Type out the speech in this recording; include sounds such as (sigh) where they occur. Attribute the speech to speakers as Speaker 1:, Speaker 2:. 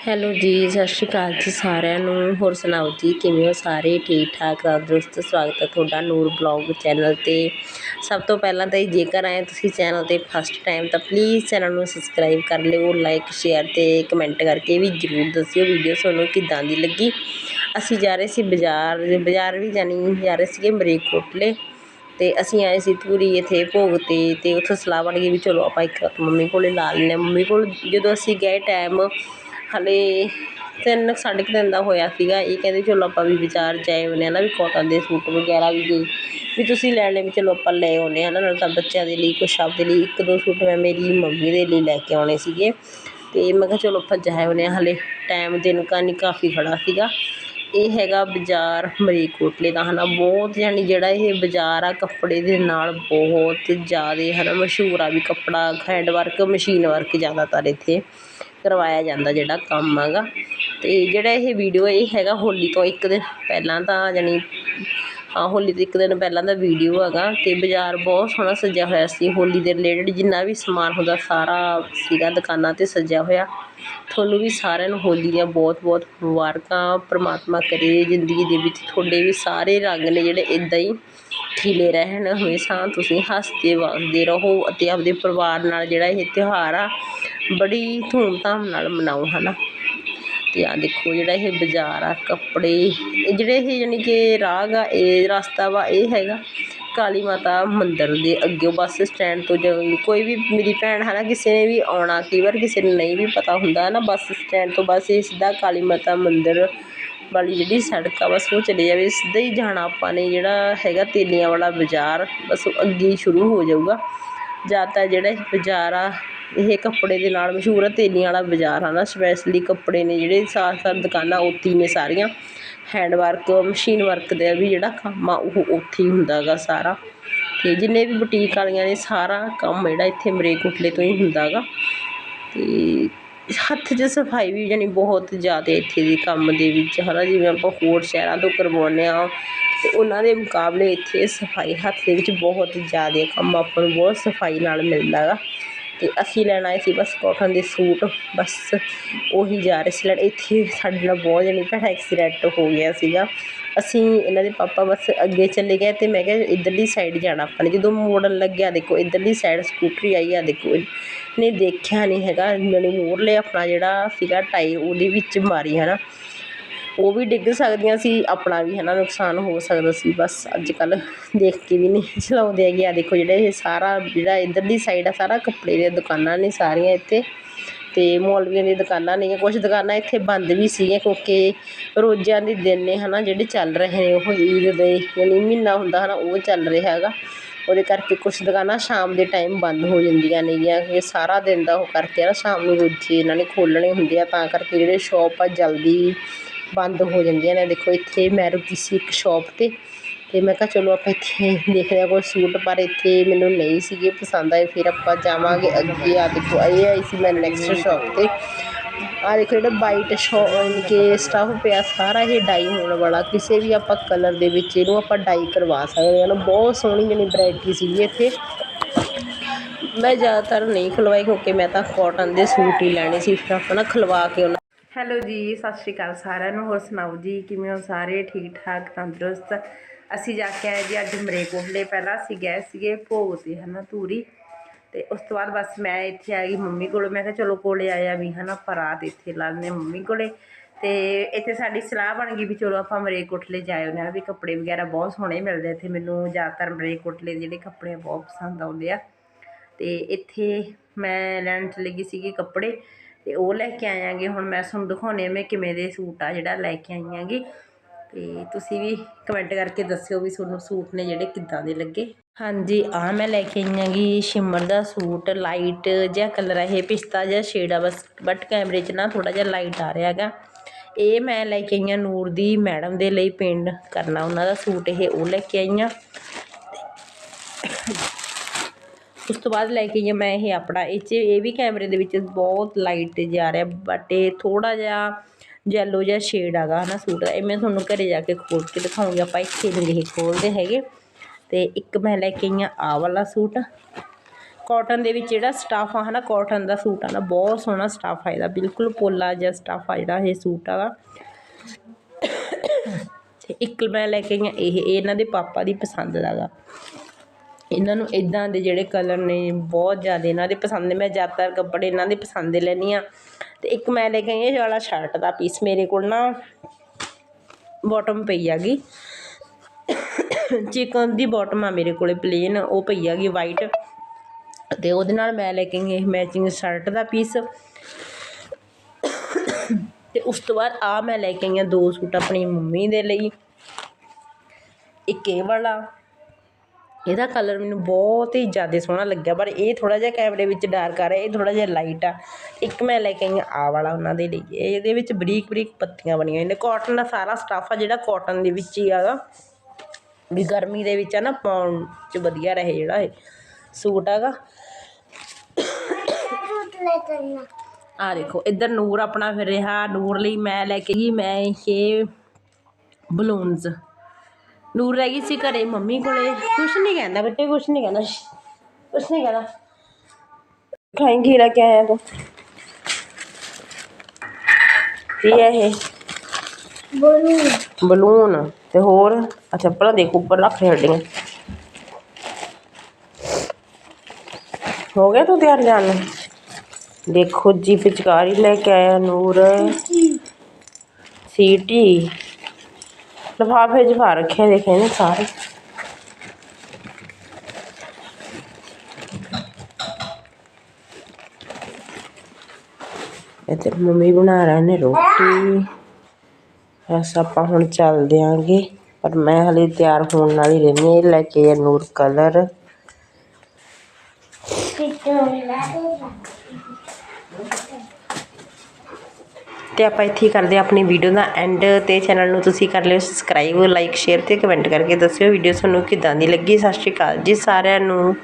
Speaker 1: Hello ਜੀ, ਸਤਿ ਸ਼੍ਰੀ ਅਕਾਲ ਜੀ ਸਾਰਿਆਂ ਨੂੰ। ਹੋਰ ਸੁਣਾਓ ਜੀ, ਕਿਵੇਂ ਹੋ ਸਾਰੇ? ਠੀਕ ਠਾਕ ਤੰਦਰੁਸਤ? ਸਵਾਗਤ ਹੈ ਤੁਹਾਡਾ ਨੂਰ ਬਲੌਗ ਚੈਨਲ ਤੇ। ਸਭ ਤੋਂ ਪਹਿਲਾਂ ਤਾਂ ਜੇਕਰ ਆਏ ਤੁਸੀਂ ਚੈਨਲ ਤੇ ਫਸਟ ਟਾਈਮ, ਤਾਂ ਪਲੀਜ਼ ਚੈਨਲ ਨੂੰ ਸਬਸਕ੍ਰਾਈਬ ਕਰ ਲਿਓ ਲਾਈਕ ਸ਼ੇਅਰ ਤੇ ਕਮੈਂਟ ਕਰਕੇ ਵੀ ਜਰੂਰ ਦੱਸਿਓ ਵੀਡੀਓ ਤੁਹਾਨੂੰ ਕਿੱਦਾਂ ਦੀ ਲੱਗੀ। ਅਸੀਂ ਜਾ ਰਹੇ ਸੀ ਬਾਜ਼ਾਰ ਬਾਜ਼ਾਰ ਵੀ ਜਾਣੀ, ਜਾ ਰਹੇ ਸੀਗੇ ਮਰੇਕੋਟਲੇ ਤੇ ਅਸੀਂ ਆਏ ਸੀ ਪੂਰੀ ਇੱਥੇ ਭੋਗ ਤੇ ਤੇ ਉੱਥੇ ਸਲਾਹ ਬਣ ਗਈ ਵੀ ਚਲੋ ਆਪਾਂ ਇੱਕ ਰਾਤ ਮੰਮੀ ਕੋਲੇ ਲਾ ਲੈਂਦੇ ਹਾਂ। ਮੰਮੀ ਕੋਲ ਜਦੋਂ ਅਸੀਂ ਗਏ ਟਾਈਮ ਹਾਲੇ ਤਿੰਨ ਕੁ ਸਾਢੇ ਕੁ ਦਿਨ ਦਾ ਹੋਇਆ ਸੀਗਾ। ਇਹ ਕਹਿੰਦੇ ਚਲੋ ਆਪਾਂ ਵੀ ਬਾਜ਼ਾਰ ਜਾਏ ਆਉਂਦੇ ਹਾਂ ਨਾ, ਵੀ ਕੋਟਨ ਦੇ ਸੂਟ ਵਗੈਰਾ ਵੀ ਗਏ ਵੀ ਤੁਸੀਂ ਲੈ ਲੈਣੇ ਵੀ ਚਲੋ ਆਪਾਂ ਲੈ ਆਉਂਦੇ ਹਾਂ ਨਾ, ਨਾਲ ਤਾਂ ਬੱਚਿਆਂ ਦੇ ਲਈ, ਕੁਛ ਆਪਦੇ ਲਈ ਇੱਕ ਦੋ ਸੂਟ ਮੈਂ ਮੇਰੀ ਮੰਮੀ ਦੇ ਲਈ ਲੈ ਕੇ ਆਉਣੇ ਸੀਗੇ। ਅਤੇ ਮੈਂ ਕਿਹਾ ਚਲੋ ਆਪਾਂ ਜਾਏ ਆਉਂਦੇ ਹਾਂ ਹਾਲੇ ਟਾਈਮ ਦਿਨ ਕਾ ਨਹੀਂ ਕਾਫੀ ਖੜਾ ਸੀਗਾ। ਇਹ ਹੈਗਾ ਬਾਜ਼ਾਰ ਮਰੀਕੋਟਲੇ ਦਾ ਹੈ ਨਾ ਬਹੁਤ ਯਾਨੀ ਜਿਹੜਾ ਇਹ ਬਾਜ਼ਾਰ ਆ, ਕੱਪੜੇ ਦੇ ਨਾਲ ਬਹੁਤ ਜ਼ਿਆਦਾ ਹੈ ਨਾ ਮਸ਼ਹੂਰ ਆ ਵੀ ਕੱਪੜਾ, ਹੈਂਡ ਵਰਕ ਮਸ਼ੀਨ ਵਰਕ ਜ਼ਿਆਦਾਤਰ ਇੱਥੇ। ਕਰਵਾਇਆ ਜਾਂਦਾ ਜਿਹੜਾ ਕੰਮ ਹੈਗਾ। ਅਤੇ ਜਿਹੜਾ ਇਹ ਵੀਡੀਓ ਇਹ ਹੈਗਾ ਹੋਲੀ ਤੋਂ ਇੱਕ ਦਿਨ ਪਹਿਲਾਂ ਤਾਂ ਜਾਣੀ ਹਾਂ, ਹੋਲੀ ਤੋਂ ਇੱਕ ਦਿਨ ਪਹਿਲਾਂ ਦਾ ਵੀਡੀਓ ਹੈਗਾ ਅਤੇ ਬਾਜ਼ਾਰ ਬਹੁਤ ਸੋਹਣਾ ਸਜਿਆ ਹੋਇਆ ਸੀ। ਹੋਲੀ ਦੇ ਰਿਲੇਟਡ ਜਿੰਨਾ ਵੀ ਸਮਾਨ ਹੁੰਦਾ ਸਾਰਾ ਸੀਗਾ, ਦੁਕਾਨਾਂ ਤੇ ਸਜਿਆ ਹੋਇਆ। ਤੁਹਾਨੂੰ ਵੀ ਸਾਰਿਆਂ ਨੂੰ ਹੋਲੀ ਦੀਆਂ ਬਹੁਤ ਬਹੁਤ ਮੁਬਾਰਕਾਂ। ਪਰਮਾਤਮਾ ਕਰੇ ਜ਼ਿੰਦਗੀ ਦੇ ਵਿੱਚ ਤੁਹਾਡੇ ਵੀ ਸਾਰੇ ਰੰਗ ਨੇ ਜਿਹੜੇ ਇੱਦਾਂ ਹੀ ਖਿਲੇ ਰਹਿਣ ਹਮੇਸ਼ਾ। ਤੁਸੀਂ ਹੱਸਦੇ ਵਸਦੇ ਰਹੋ ਅਤੇ ਆਪਦੇ ਪਰਿਵਾਰ ਨਾਲ ਜਿਹੜਾ ਇਹ ਤਿਉਹਾਰ ਆ, ਬੜੀ ਧੂਮਧਾਮ ਨਾਲ ਮਨਾਓ ਹੈ ਨਾ ਤੇ ਆ ਦੇਖੋ ਜਿਹੜਾ ਇਹ ਬਾਜ਼ਾਰ ਆ, ਕੱਪੜੇ, ਇਹ ਜਿਹੜੇ ਇਹ ਯਾਨੀ ਕਿ ਰਾਹ ਆ, ਇਹ ਰਸਤਾ ਵਾ, ਇਹ ਹੈਗਾ ਕਾਲੀ ਮਾਤਾ ਮੰਦਿਰ ਦੇ ਅੱਗੇ ਬੱਸ ਸਟੈਂਡ ਤੋਂ ਜਦੋਂ ਕੋਈ ਵੀ ਮੇਰੀ ਭੈਣ ਹੈ ਨਾ ਕਿਸੇ ਨੇ ਵੀ ਆਉਣਾ, ਕਈ ਵਾਰ ਕਿਸੇ ਨੂੰ ਨਹੀਂ ਵੀ ਪਤਾ ਹੁੰਦਾ ਹੈ ਨਾ ਬੱਸ ਸਟੈਂਡ ਤੋਂ ਬਸ ਇਹ ਸਿੱਧਾ ਕਾਲੀ ਮਾਤਾ ਮੰਦਿਰ ਵਾਲੀ ਜਿਹੜੀ ਸੜਕ ਆ, ਬਸ ਉਹ ਚਲੇ ਜਾਵੇ, ਸਿੱਧਾ ਹੀ ਜਾਣਾ ਆਪਾਂ ਨੇ ਜਿਹੜਾ ਹੈਗਾ ਤੇਲੀਆਂ ਵਾਲਾ ਬਾਜ਼ਾਰ, ਬਸ ਉਹ ਅੱਗੇ ਹੀ ਸ਼ੁਰੂ ਹੋ ਜਾਊਗਾ। ਜਾਂ ਤਾਂ ਜਿਹੜਾ ਇਹ ਬਾਜ਼ਾਰ ਆ ਇਹ ਕੱਪੜੇ ਦੇ ਨਾਲ ਮਸ਼ਹੂਰ ਆ, ਤੇਲੀਆਂ ਵਾਲਾ ਬਾਜ਼ਾਰ ਹੈ ਨਾ ਸਪੈਸ਼ਲੀ ਕੱਪੜੇ ਨੇ ਜਿਹੜੇ ਸਾਰ ਦੁਕਾਨਾਂ ਉੱਥੇ ਹੀ ਨੇ ਸਾਰੀਆਂ। ਹੈਂਡ ਵਰਕ ਮਸ਼ੀਨ ਵਰਕ ਦਾ ਵੀ ਜਿਹੜਾ ਕੰਮ ਆ, ਉਹ ਉੱਥੇ ਹੀ ਹੁੰਦਾ ਗਾ ਸਾਰਾ। ਅਤੇ ਜਿੰਨੇ ਵੀ ਬੁਟੀਕ ਵਾਲੀਆਂ ਨੇ, ਸਾਰਾ ਕੰਮ ਜਿਹੜਾ ਇੱਥੇ ਮਰੇਕੋਟਲੇ ਤੋਂ ਹੀ ਹੁੰਦਾ ਗਾ। ਅਤੇ ਹੱਥ 'ਚ ਸਫ਼ਾਈ ਵੀ ਜਾਣੀ ਬਹੁਤ ਜ਼ਿਆਦਾ ਇੱਥੇ ਦੇ ਕੰਮ ਦੇ ਵਿੱਚ ਹੈ ਨਾ ਜਿਵੇਂ ਆਪਾਂ ਹੋਰ ਸ਼ਹਿਰਾਂ ਤੋਂ ਕਰਵਾਉਂਦੇ ਹਾਂ ਅਤੇ ਉਹਨਾਂ ਦੇ ਮੁਕਾਬਲੇ ਇੱਥੇ ਸਫ਼ਾਈ ਹੱਥ ਦੇ ਵਿੱਚ ਬਹੁਤ ਜ਼ਿਆਦਾ ਕੰਮ ਆਪਾਂ ਨੂੰ ਬਹੁਤ ਸਫ਼ਾਈ ਨਾਲ ਮਿਲਦਾ ਗਾ। ਅਤੇ ਅਸੀਂ ਲੈਣ ਆਏ ਸੀ ਬਸ ਕੋਟਨ ਦੇ ਸੂਟ, ਬਸ ਉਹੀ ਜਾ ਰਹੇ ਸੀ ਲੈਣ। ਇੱਥੇ ਸਾਡੇ ਨਾਲ ਬਹੁਤ ਜਾਣੀ ਭੈੜਾ ਐਕਸੀਡੈਂਟ ਹੋ ਗਿਆ ਸੀਗਾ। ਅਸੀਂ ਇਹਨਾਂ ਦੇ ਪਾਪਾ ਬਸ ਅੱਗੇ ਚਲੇ ਗਏ ਅਤੇ ਮੈਂ ਕਿਹਾ ਇੱਧਰਲੀ ਸਾਈਡ ਜਾਣਾ ਆਪਾਂ ਨੇ। ਜਦੋਂ ਮੋੜਨ ਲੱਗਿਆ, ਦੇਖੋ ਇੱਧਰਲੀ ਸਾਈਡ ਸਕੂਟਰੀ ਆਈ ਆ, ਦੇਖੋ ਨੇ ਦੇਖਿਆ ਨਹੀਂ ਹੈਗਾ। ਮੈਨੂੰ ਮੋੜ ਲਿਆ ਆਪਣਾ ਜਿਹੜਾ ਸੀਗਾ ਟਾਇਰ ਉਹਦੇ ਵਿੱਚ ਮਾਰੀ ਹੈ ਨਾ ਉਹ ਵੀ ਡਿੱਗ ਸਕਦੀਆਂ ਸੀ, ਆਪਣਾ ਵੀ ਹੈ ਨਾ ਨੁਕਸਾਨ ਹੋ ਸਕਦਾ ਸੀ, ਬਸ ਅੱਜ ਕੱਲ੍ਹ ਦੇਖ ਕੇ ਵੀ ਨਹੀਂ (laughs) ਚਲਾਉਂਦੇ ਹੈਗੇ। ਆ ਦੇਖੋ ਜਿਹੜਾ ਇਹ ਸਾਰਾ ਜਿਹੜਾ ਇੱਧਰਲੀ ਸਾਈਡ ਆ, ਸਾਰਾ ਕੱਪੜੇ ਦੀਆਂ ਦੁਕਾਨਾਂ ਨੇ ਸਾਰੀਆਂ ਇੱਥੇ। ਅਤੇ ਮੌਲਵੀਆਂ ਦੀਆਂ ਦੁਕਾਨਾਂ ਨੇ, ਕੁਛ ਦੁਕਾਨਾਂ ਇੱਥੇ ਬੰਦ ਵੀ ਸੀਗੀਆਂ, ਕਿਉਂਕਿ ਰੋਜ਼ਿਆਂ ਦੇ ਦਿਨ ਨੇ ਨਾ ਜਿਹੜੇ ਚੱਲ ਰਹੇ ਨੇ, ਉਹ ਈਦ ਦੇ ਯਾਨੀ ਮਹੀਨਾ ਹੁੰਦਾ ਹੈ ਨਾ ਉਹ ਚੱਲ ਰਿਹਾ ਹੈਗਾ। ਉਹਦੇ ਕਰਕੇ ਕੁਛ ਦੁਕਾਨਾਂ ਸ਼ਾਮ ਦੇ ਟਾਈਮ ਬੰਦ ਹੋ ਜਾਂਦੀਆਂ ਨੇਗੀਆਂ, ਕਿ ਸਾਰਾ ਦਿਨ ਦਾ ਉਹ ਕਰਕੇ ਨਾ ਸ਼ਾਮ ਨੂੰ ਰੋਜ਼ੇ ਇਹਨਾਂ ਨੇ ਖੋਲ੍ਹਣੇ ਹੁੰਦੇ ਆ, ਤਾਂ ਕਰਕੇ ਜਿਹੜੇ ਸ਼ੋਪ ਆ ਜਲਦੀ ਬੰਦ ਹੋ ਜਾਂਦੀਆਂ ਨੇ। ਦੇਖੋ, ਇੱਥੇ ਮੈਂ ਰੁਕੀ ਸੀ ਇੱਕ ਸ਼ੋਪ 'ਤੇ ਅਤੇ ਮੈਂ ਕਿਹਾ, ਚਲੋ ਆਪਾਂ ਇੱਥੇ ਦੇਖਦੇ ਹਾਂ ਕੋਈ ਸੂਟ, ਪਰ ਇੱਥੇ ਮੈਨੂੰ ਨਹੀਂ ਸੀਗੇ ਪਸੰਦ ਆਏ। ਫਿਰ ਆਪਾਂ ਜਾਵਾਂਗੇ ਅੱਗੇ। ਆਹ ਦੇਖੋ, ਇਹ ਆਈ ਸੀ ਮੈਂ ਨੈਕਸਟ ਸ਼ੋਪ 'ਤੇ। ਆਹ ਦੇਖੋ, ਜਿਹੜਾ ਵਾਈਟ ਸ਼ੋ ਕੇ ਸਟਫ ਪਿਆ, ਸਾਰਾ ਇਹ ਡਾਈ ਹੋਣ ਵਾਲਾ। ਕਿਸੇ ਵੀ ਆਪਾਂ ਕਲਰ ਦੇ ਵਿੱਚ ਇਹਨੂੰ ਆਪਾਂ ਡਾਈ ਕਰਵਾ ਸਕਦੇ ਹਾਂ। ਨਾ ਬਹੁਤ ਸੋਹਣੀ ਜਿਹੀ ਵੈਰਾਈਟੀ ਸੀਗੀ ਇੱਥੇ। ਮੈਂ ਜ਼ਿਆਦਾਤਰ ਨਹੀਂ ਖਲਵਾਈ, ਕਿਉਂਕਿ ਮੈਂ ਤਾਂ ਕਾਟਨ ਦੇ ਸੂਟ ਹੀ ਲੈਣੇ ਸੀ। ਫਿਰ ਆਪਾਂ ਨਾ ਖਲਵਾ ਕੇ ਉਹਨਾਂ ਹੈਲੋ ਜੀ, ਸਤਿ ਸ਼੍ਰੀ ਅਕਾਲ ਸਾਰਿਆਂ ਨੂੰ। ਹੋਰ ਸੁਣਾਓ ਜੀ, ਕਿਵੇਂ ਹੋ ਸਾਰੇ? ਠੀਕ ਠਾਕ, ਤੰਦਰੁਸਤ? ਅਸੀਂ ਜਾ ਕੇ ਆਏ ਜੀ, ਅੱਜ ਮਰੇਕੋਟਲੇ ਪਹਿਲਾਂ ਅਸੀਂ ਗਏ ਸੀਗੇ ਭੋਗ ਤੇ, ਹਨਾ, ਧੂਰੀ। ਤੇ ਉਸ ਤੋਂ ਬਾਅਦ ਬਸ ਮੈਂ ਇੱਥੇ ਆ ਗਈ ਮੰਮੀ ਕੋਲ। ਮੈਂ ਕਿਹਾ ਚਲੋ ਕੋਲੇ ਆਇਆ ਵੀ, ਹਨਾ ਪਰ ਰਾਤ ਇੱਥੇ ਲਾਣੇ ਮੰਮੀ ਕੋਲੇ। ਤੇ ਇੱਥੇ ਸਾਡੀ ਸਲਾਹ ਬਣ ਗਈ ਵੀ ਚਲੋ ਆਪਾਂ ਮਰੇਕੋਟਲੇ ਜਾਇਓ ਉਹਨਾਂ ਵੀ ਕੱਪੜੇ ਵਗੈਰਾ ਬਹੁਤ ਸੋਹਣੇ ਮਿਲਦੇ ਇੱਥੇ। ਮੈਨੂੰ ਜ਼ਿਆਦਾਤਰ ਮਰੇਕੋਟਲੇ ਦੇ ਜਿਹੜੇ ਕੱਪੜੇ ਬਹੁਤ ਪਸੰਦ ਆਉਂਦੇ ਆ। ਤੇ ਇੱਥੇ ਮੈਂ ਲੈਣ ਚਲੀ ਗਈ ਸੀਗੀ ਕੱਪੜੇ। ਤੇ ਉਹ ਲੈ ਕੇ ਆਇਆਂਗੇ। ਹੁਣ ਮੈਂ ਤੁਹਾਨੂੰ ਦਿਖਾਉਣੇ ਮੈਂ ਕਿਵੇਂ ਦੇ ਸੂਟ ਆ ਜਿਹੜਾ ਲੈ ਕੇ ਆਈ ਆਂਗੀ ਤੇ ਤੁਸੀਂ ਵੀ ਕਮੈਂਟ ਕਰਕੇ ਦੱਸਿਓ ਵੀ ਤੁਹਾਨੂੰ ਸੂਟ ਨੇ ਜਿਹੜੇ ਕਿੱਦਾਂ ਦੇ ਲੱਗੇ। ਹਾਂਜੀ ਆ ਮੈਂ ਲੈ ਕੇ ਆਈ ਆਂਗੀ ਸ਼ਿਮਰ ਦਾ ਸੂਟ ਲਾਈਟ ਜਿਹਾ ਕਲਰ ਹੈ ਇਹ, ਪਿਸਤਾ ਜਿਹਾ ਸ਼ੇਡ ਆ ਬਸ। ਬਟ ਕੈਮਰੇ 'ਚ ਨਾ ਥੋੜਾ ਜਿਹਾ ਲਾਈਟ ਆ ਰਿਹਾ ਹੈਗਾ। ਇਹ ਮੈਂ ਲੈ ਕੇ ਆਈ ਹਾਂ ਨੂਰ ਦੀ ਮੈਡਮ ਦੇ ਲਈ ਪਿੰਡ ਕਰਨਾ ਉਹਨਾਂ ਦਾ ਸੂਟ ਇਹ, ਉਹ ਲੈ ਕੇ ਆਈ ਹਾਂ ਉਸ ਤੋਂ ਬਾਅਦ ਲੈ ਕੇ ਆਈ ਹਾਂ ਮੈਂ ਇਹ ਆਪਣਾ, ਇਹ 'ਚ ਇਹ ਵੀ ਕੈਮਰੇ ਦੇ ਵਿੱਚ ਬਹੁਤ ਲਾਈਟ 'ਤੇ ਜਾ ਰਿਹਾ ਬਟ ਇਹ ਥੋੜ੍ਹਾ ਜਿਹਾ ਜੈਲੋ ਜਿਹਾ ਸ਼ੇਡ ਹੈਗਾ ਨਾ ਸੂਟ ਦਾ। ਇਹ ਮੈਂ ਤੁਹਾਨੂੰ ਘਰੇ ਜਾ ਕੇ ਖੋਲ੍ਹ ਕੇ ਦਿਖਾਉਂਗੀ, ਆਪਾਂ ਇੱਥੇ ਨਹੀਂ ਇਹ ਖੋਲਦੇ ਹੈਗੇ। ਅਤੇ ਇੱਕ ਮੈਂ ਲੈ ਕੇ ਆਈ ਹਾਂ ਆਹ ਵਾਲਾ ਸੂਟ। ਕਾਟਨ ਦੇ ਵਿੱਚ ਜਿਹੜਾ ਸਟਾਫ ਆ ਹਨਾ ਕਾਟਨ ਦਾ ਸੂਟ ਆ ਨਾ, ਬਹੁਤ ਸੋਹਣਾ ਸਟਾਫ ਆ ਇਹਦਾ, ਬਿਲਕੁਲ ਪੋਲਾ ਜਿਹਾ ਸਟਾਫ ਆ ਜਿਹੜਾ ਇਹ ਸੂਟ ਆ ਤੇ ਇੱਕ ਮੈਂ ਲੈ ਕੇ ਆਈ ਹਾਂ ਇਹ ਇਹ ਇਹਨਾਂ ਦੇ ਪਾਪਾ ਦੀ ਪਸੰਦ ਦਾਗਾ ਇਹਨਾਂ ਨੂੰ ਇੱਦਾਂ ਦੇ ਜਿਹੜੇ ਕਲਰ ਨੇ ਬਹੁਤ ਜ਼ਿਆਦਾ ਇਹਨਾਂ ਦੇ ਪਸੰਦ ਨੇ। ਮੈਂ ਜ਼ਿਆਦਾਤਰ ਕੱਪੜੇ ਇਹਨਾਂ ਦੇ ਪਸੰਦ ਦੇ ਲੈਂਦੀ ਹਾਂ। ਅਤੇ ਇੱਕ ਮੈਂ ਲੈ ਕੇ ਆਈ ਇਹ ਵਾਲਾ ਸ਼ਰਟ ਦਾ ਪੀਸ ਮੇਰੇ ਕੋਲ ਨਾ ਬੋਟਮ ਪਈ ਹੈਗੀ। ਚਿਕਨ ਦੀ ਬੋਟਮ ਆ ਮੇਰੇ ਕੋਲੇ ਪਲੇਨ ਉਹ ਪਈ ਹੈਗੀ ਵਾਈਟ ਅਤੇ ਉਹਦੇ ਨਾਲ ਮੈਂ ਲੈ ਕੇ ਆਈ ਇਹ ਮੈਚਿੰਗ ਸ਼ਰਟ ਦਾ ਪੀਸ ਤੇ ਉਸ ਤੋਂ ਬਾਅਦ ਆ ਮੈਂ ਲੈ ਕੇ ਆਈ ਹਾਂ ਦੋ ਸੂਟ ਆਪਣੀ ਮੰਮੀ ਦੇ ਲਈ। ਇੱਕ ਇਹ ਵਾਲਾ ਇਹਦਾ ਕਲਰ ਮੈਨੂੰ ਬਹੁਤ ਹੀ ਜ਼ਿਆਦਾ ਸੋਹਣਾ ਲੱਗਿਆ, ਪਰ ਇਹ ਥੋੜ੍ਹਾ ਜਿਹਾ ਕੈਮਰੇ ਵਿੱਚ ਡਾਰਕ ਆ ਰਿਹਾ, ਇਹ ਥੋੜ੍ਹਾ ਜਿਹਾ ਲਾਈਟ ਆ। ਇੱਕ ਮੈਂ ਲੈ ਕੇ ਆਈ ਹਾਂ ਆ ਵਾਲਾ ਉਹਨਾਂ ਦੇ ਲਈ। ਇਹਦੇ ਵਿੱਚ ਬਰੀਕ ਬਰੀਕ ਪੱਤੀਆਂ ਬਣੀਆਂ ਹੋਈਆਂ ਨੇ। ਕਾਟਨ ਦਾ ਸਾਰਾ ਸਟਾਫ ਆ ਜਿਹੜਾ ਕੋਟਨ ਦੇ ਵਿੱਚ ਹੀ ਆਗਾ ਵੀ ਗਰਮੀ ਦੇ ਵਿੱਚ ਆ ਨਾ, ਪਾਉਣ ਚ ਵਧੀਆ ਰਹੇ ਜਿਹੜਾ ਇਹ ਸੂਟ ਹੈਗਾ ਆ ਦੇਖੋ, ਇੱਧਰ ਨੂਰ ਆਪਣਾ ਫਿਰ ਰਿਹਾ। ਨੂਰ ਲਈ ਮੈਂ ਲੈ ਕੇ ਗਈ ਮੈਂ ਇਹ ਬਲੂਨਸ ਨੂਰ ਰਹਿ ਗਈ ਸੀ ਘਰੇ ਮੰਮੀ ਕੋਲੇ। ਕੁਛ ਨਹੀਂ ਕਹਿੰਦਾ ਬੱਟੇ ਕੁਛ ਨਹੀਂ ਕਹਿੰਦਾ। ਕੁਛ ਨਹੀਂ ਕਹਿੰਦਾ। ਖਾਏਂਗੀ ਲੈ ਕੇ ਆਇਆ ਤੂੰ। ਕੀ ਹੈ ਇਹ? ਬਲੂਨ। ਤੇ ਹੋਰ? ਅੱਛਾ ਪਹਿਲਾਂ ਦੇਖ ਉੱਪਰ ਰੱਖ ਹੱਡੀਆਂ। ਹੋ ਗਿਆ ਤੂੰ ਤਿਆਰ ਜਾਣ? ਨੂੰ ਦੇਖੋ ਜੀ ਪਿਚਕਾਰੀ ਲੈ ਕੇ ਆਇਆ ਨੂਰ। ਸੀਟੀ। ਲਿਫਾਫੇ 'ਚ ਪਾ ਰੱਖੇ ਦੇਖੇ ਨੇ ਸਾਰੇ। ਇੱਧਰ ਮੰਮੀ ਬਣਾ ਰਹੇ ਨੇ ਰੋਟੀ। ਬਸ ਆਪਾਂ ਹੁਣ ਚੱਲਦੇ ਆਂਗੇ, ਪਰ ਮੈਂ ਹਲੇ ਤਿਆਰ ਹੋਣ ਨਾਲ ਹੀ ਰਹਿੰਦੀ ਹਾਂ। ਇਹ ਲੈ ਕੇ ਆਇਆ ਨੂਰ ਕਲਰ। ਅਤੇ ਆਪਾਂ ਇੱਥੇ ਹੀ ਕਰਦੇ ਹਾਂ ਆਪਣੀ ਵੀਡੀਓ ਦਾ ਐਂਡ ਅਤੇ ਚੈਨਲ ਨੂੰ ਤੁਸੀਂ ਕਰ ਲਿਓ ਸਬਸਕ੍ਰਾਈਬ ਲਾਈਕ ਸ਼ੇਅਰ ਅਤੇ ਕਮੈਂਟ ਕਰਕੇ ਦੱਸਿਓ। ਵੀਡੀਓ ਤੁਹਾਨੂੰ ਕਿੱਦਾਂ ਦੀ ਲੱਗੀ? ਸਤਿ ਸ਼੍ਰੀ ਅਕਾਲ ਜੀ ਸਾਰਿਆਂ ਨੂੰ।